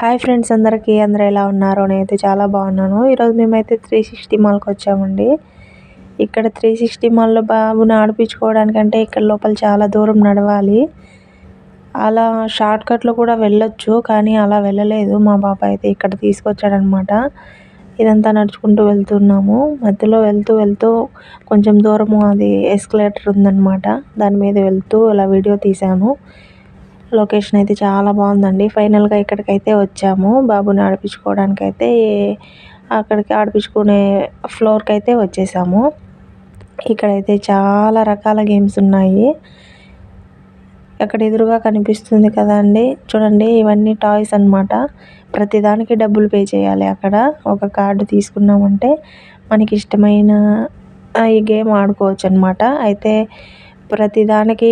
Hi friends అందరికీ అందరూ ఎలా ఉన్నారు? నేనైతే చాలా బాగున్నాను. ఈరోజు మేమైతే త్రీ సిక్స్టీ మాల్కి వచ్చామండి. ఇక్కడ త్రీ సిక్స్టీ మాల్లో బాబుని ఆడిపించుకోవడానికంటే ఇక్కడ లోపల చాలా దూరం నడవాలి. అలా షార్ట్కట్లో కూడా వెళ్ళొచ్చు కానీ అలా వెళ్ళలేదు. మా బాబాయ్ అయితే ఇక్కడ తీసుకొచ్చాడనమాట. ఇదంతా నడుచుకుంటూ వెళ్తున్నాము. మధ్యలో వెళ్తూ వెళ్తూ కొంచెం దూరము అది ఎస్కలేటర్ ఉందన్నమాట దాని మీద వెళ్తూ ఇలా వీడియో తీశాను. లొకేషన్ అయితే చాలా బాగుందండి. ఫైనల్గా ఇక్కడికైతే వచ్చాము. బాబుని ఆడిపించుకోవడానికి అయితే అక్కడికి ఆడిపించుకునే ఫ్లోర్కి అయితే వచ్చేసాము. ఇక్కడైతే చాలా రకాల గేమ్స్ ఉన్నాయి. అక్కడ ఎదురుగా కనిపిస్తుంది కదండి చూడండి ఇవన్నీ టాయ్స్ అనమాట ప్రతిదానికి డబ్బులు పే చేయాలి అక్కడ. ఒక కార్డు తీసుకున్నామంటే మనకి ఇష్టమైన ఈ గేమ్ ఆడుకోవచ్చు అనమాట అయితే ప్రతిదానికి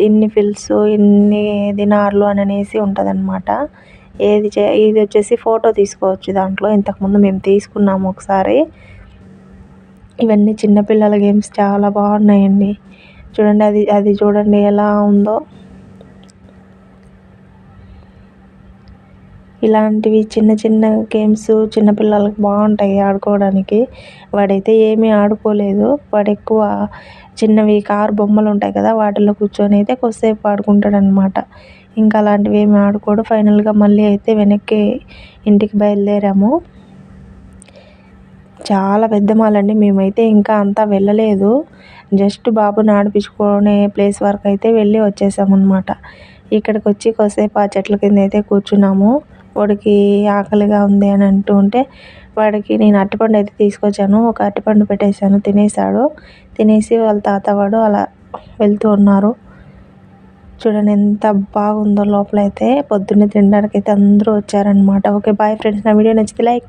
ఇన్ని ఫిల్స్ ఇన్ని దినార్లు అని అనేసి ఉంటుంది అనమాట ఏది చే ఇది వచ్చేసి ఫోటో తీసుకోవచ్చు దాంట్లో. ఇంతకుముందు మేము తీసుకున్నాము ఒకసారి. ఇవన్నీ చిన్నపిల్లల గేమ్స్ చాలా బాగున్నాయండి. చూడండి అది అది చూడండి ఎలా ఉందో. ఇలాంటివి చిన్న చిన్న గేమ్స్ చిన్నపిల్లలకి బాగుంటాయి ఆడుకోవడానికి. వాడైతే ఏమీ ఆడుకోలేదు. వాడు ఎక్కువ చిన్నవి కారు బొమ్మలు ఉంటాయి కదా వాటిలో కూర్చొని అయితే కొద్దిసేపు ఆడుకుంటాడు అనమాట ఇంకా అలాంటివి ఏమి ఆడుకోడు. ఫైనల్గా మళ్ళీ అయితే వెనక్కి ఇంటికి బయలుదేరాము. చాలా పెద్ద మాల్ అండి. మేమైతే ఇంకా అంతా వెళ్ళలేదు. జస్ట్ బాబుని ఆడిపించుకునే ప్లేస్ వరకు అయితే వెళ్ళి వచ్చేసామన్నమాట. ఇక్కడికి వచ్చి కొద్దిసేపు ఆ చెట్ల కింద అయితే కూర్చున్నాము. వాడికి ఆకలిగా ఉంది అని అంటూ ఉంటే వాడికి నేను అరటిపండు అయితే తీసుకొచ్చాను. ఒక అరటిపండు పెట్టేశాను. తినేసాడు తినేసి వాళ్ళ తాత వాడు అలా వెళ్తూ ఉన్నారు. చూడండి ఎంత బాగుందో లోపల అయితే పొద్దున్నే తినడానికి అయితే అందరూ వచ్చారనమాట ఓకే బాయ్ ఫ్రెండ్స్. నా వీడియో నచ్చితే లైక్